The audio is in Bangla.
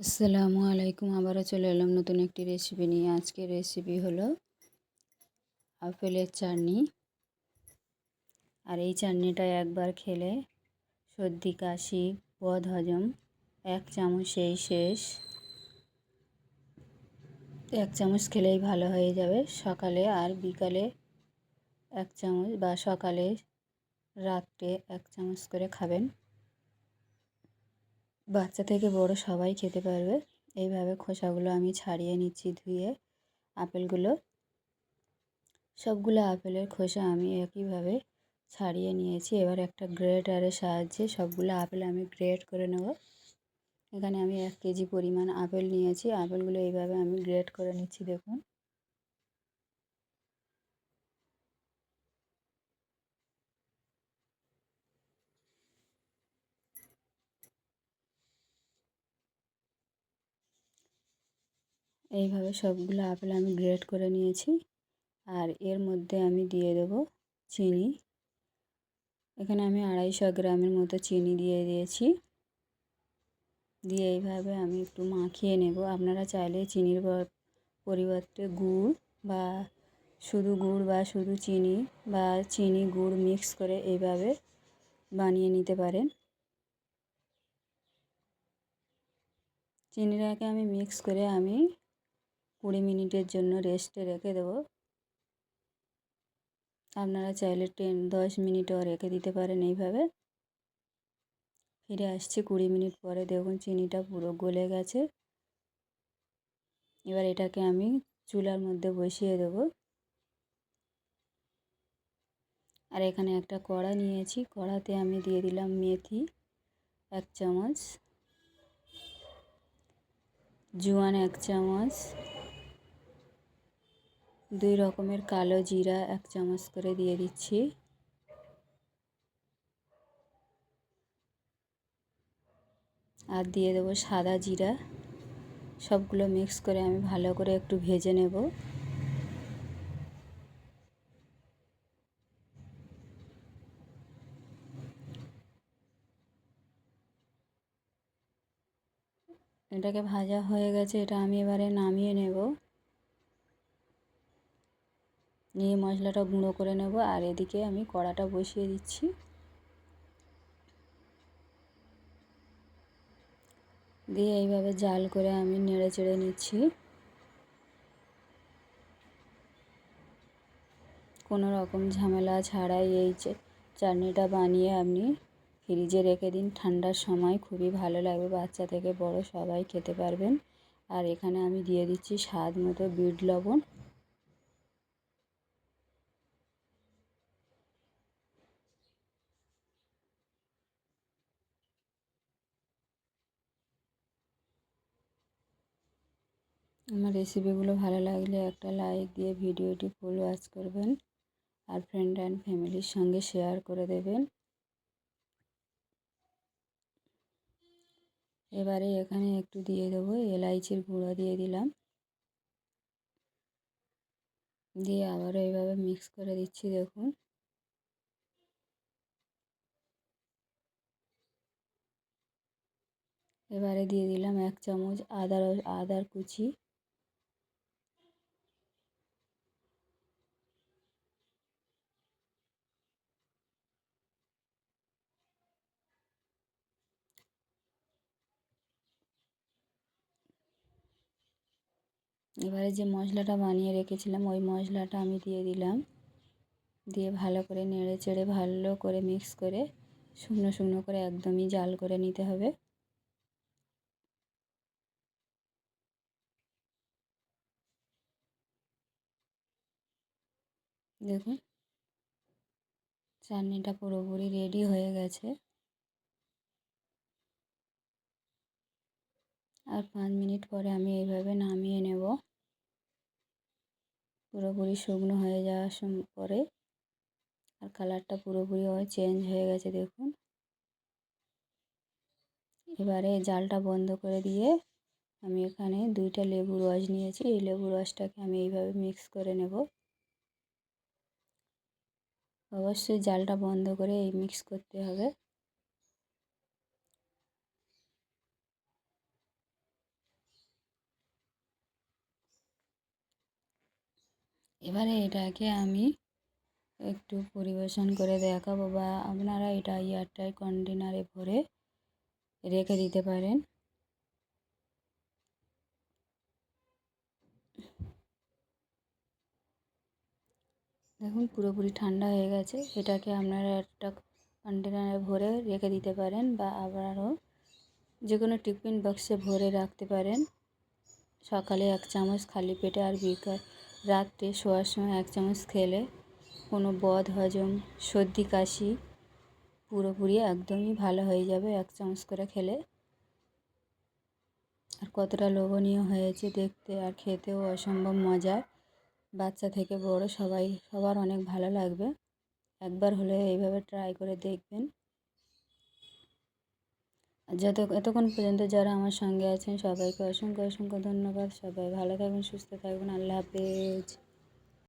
আসসালামু আলাইকুম, আবারও চলে এলাম নতুন একটি রেসিপি নিয়ে। আজকের রেসিপি হলো আপেলের চাটনি। আর এই চাটনিটা একবার খেলে সর্দি, কাশি, বদ, হজম, এক চামচ সেই শেষ। এক চামচ খেলেই ভালো হয়ে যাবে। সকালে আর বিকালে এক চামচ বা সকালে রাত্রে এক চামচ করে খাবেন। বাচ্চা থেকে বড় সবাই খেতে পারবে। এইভাবে খোসাগুলো আমি ছাড়িয়ে নিচ্ছি, ধুয়ে আপেলগুলো। সবগুলো আপেলের খোসা আমি একইভাবে ছাড়িয়ে নিয়েছি। এবার একটা গ্রেটারের সাহায্যে সবগুলো আপেল আমি গ্রেট করে নেব। এখানে আমি এক কেজি পরিমাণ আপেল নিয়েছি। আপেলগুলো এইভাবে আমি গ্রেট করে নিচ্ছি, দেখুন। এইভাবে সবগুলো আপেল আমি গ্রেট করে নিয়েছি। আর এর মধ্যে আমি দিয়ে দেব চিনি। এখানে আমি আড়াইশো গ্রামের মতো চিনি দিয়ে দিয়েছি। দিয়ে এইভাবে আমি একটু মাখিয়ে নেব। আপনারা চাইলে চিনির পরিবর্তে গুড় বা শুধু গুড় বা শুধু চিনি বা চিনি গুড় মিক্স করে এইভাবে বানিয়ে নিতে পারেন। চিনিটাকে আমি মিক্স করে আমি কুড়ি মিনিটের জন্য রেস্টে রেখে দেবো। আপনারা চাইলে টেন দশ মিনিটও রেখে দিতে পারেন এইভাবে। ফিরে আসছি কুড়ি মিনিট পরে, দেখুন চিনিটা পুরো গলে গেছে। এবার এটাকে আমি চুলার মধ্যে বসিয়ে দেব। আর এখানে একটা কড়া নিয়েছি, কড়াতে আমি দিয়ে দিলাম মেথি এক চামচ, জোয়ান এক চামচ দুই রকমের কালো জিরা এক চামচ করে দিয়ে দিচ্ছি। আর দিয়ে দেবো সাদা জিরা। সবগুলো মিক্স করে আমি ভালো করে একটু ভেজে নেব। এটাকে ভাজা হয়ে গেছে, এটা আমি এবারে নামিয়ে নেব। নিয়ে মশলাটা গুঁড়ো করে নেব আর এদিকে আমি কড়াটা বসিয়ে দিচ্ছি। দিয়ে এইভাবে জাল করে আমি নেড়ে চেড়ে নিচ্ছি। কোনো রকম ঝামেলা ছাড়াই এই চাটনিটা বানিয়ে আপনি ফ্রিজে রেখে দিন। ঠান্ডার সময় খুবই ভালো লাগবে, বাচ্চা থেকে বড় সবাই খেতে পারবেন। আর এখানে আমি দিয়ে দিচ্ছি স্বাদ মতো বিট লবণ। আমার রেসিপিগুলো ভালো লাগলে একটা লাইক দিয়ে ভিডিওটি ফুল ওয়াচ করবেন আর ফ্রেন্ড অ্যান্ড ফ্যামিলির সঙ্গে শেয়ার করে দেবেন। এবারে এখানে একটু দিয়ে দেবো, এলাইচির গুঁড়ো দিয়ে দিলাম। দিয়ে আবারও এইভাবে মিক্স করে দিচ্ছি, দেখুন। এবারে দিয়ে দিলাম এক চামচ আদার আদার কুচি। এবারে যে মশলাটা বানিয়ে রেখেছিলাম, ওই মশলাটা আমি দিয়ে দিলাম। দিয়ে ভালো করে নেড়ে চেড়ে, ভালো করে মিক্স করে, শুকনো শুকনো করে একদমই জাল করে নিতে হবে। দেখুন, চাটনিটা পুরোপুরি রেডি হয়ে গেছে। আর পাঁচ মিনিট পরে আমি এইভাবে নামিয়ে নেব। পুরোপুরি শুকনো হয়ে যাওয়ার পরে আর কালারটা পুরোপুরি চেঞ্জ হয়ে গেছে দেখুন। এবারে জালটা বন্ধ করে দিয়ে আমি এখানে দুইটা লেবু রস নিয়েছি। এই লেবু রসটাকে আমি এইভাবে মিক্স করে নেব। অবশ্যই জালটা বন্ধ করে এই মিক্স করতে হবে। এবারে এটাকে আমি একটু পরিবেশন করে দেখাবো বা আপনারা এটা এয়ারটাইট কন্টেনারে ভরে রেখে দিতে পারেন। দেখুন, পুরোপুরি ঠান্ডা হয়ে গেছে। এটাকে আপনারা একটা কন্টেনারে ভরে রেখে দিতে পারেন বা আবারও যে কোনো টিফিন বক্সে ভরে রাখতে পারেন। সকালে এক চামচ খালি পেটে আর বিকাল রাত্রে শোয়ার সময় এক চামচ খেলে কোনো বদ, হজম, সর্দি, কাশি পুরোপুরি একদমই ভালো হয়ে যাবে এক চামচ করে খেলে। আর কতটা লোভনীয় হয়েছে দেখতে আর খেতেও অসম্ভব মজার বাচ্চা থেকে বড় সবাই, সবার অনেক ভালো লাগবে। একবার হলে এইভাবে ট্রাই করে দেখবেন। যত, এতক্ষণ পর্যন্ত যারা আমার সঙ্গে আছেন, সবাইকে অসংখ্য অসংখ্য ধন্যবাদ। সবাই ভালো থাকবেন, সুস্থ থাকবেন। আল্লাহ হাফেজ।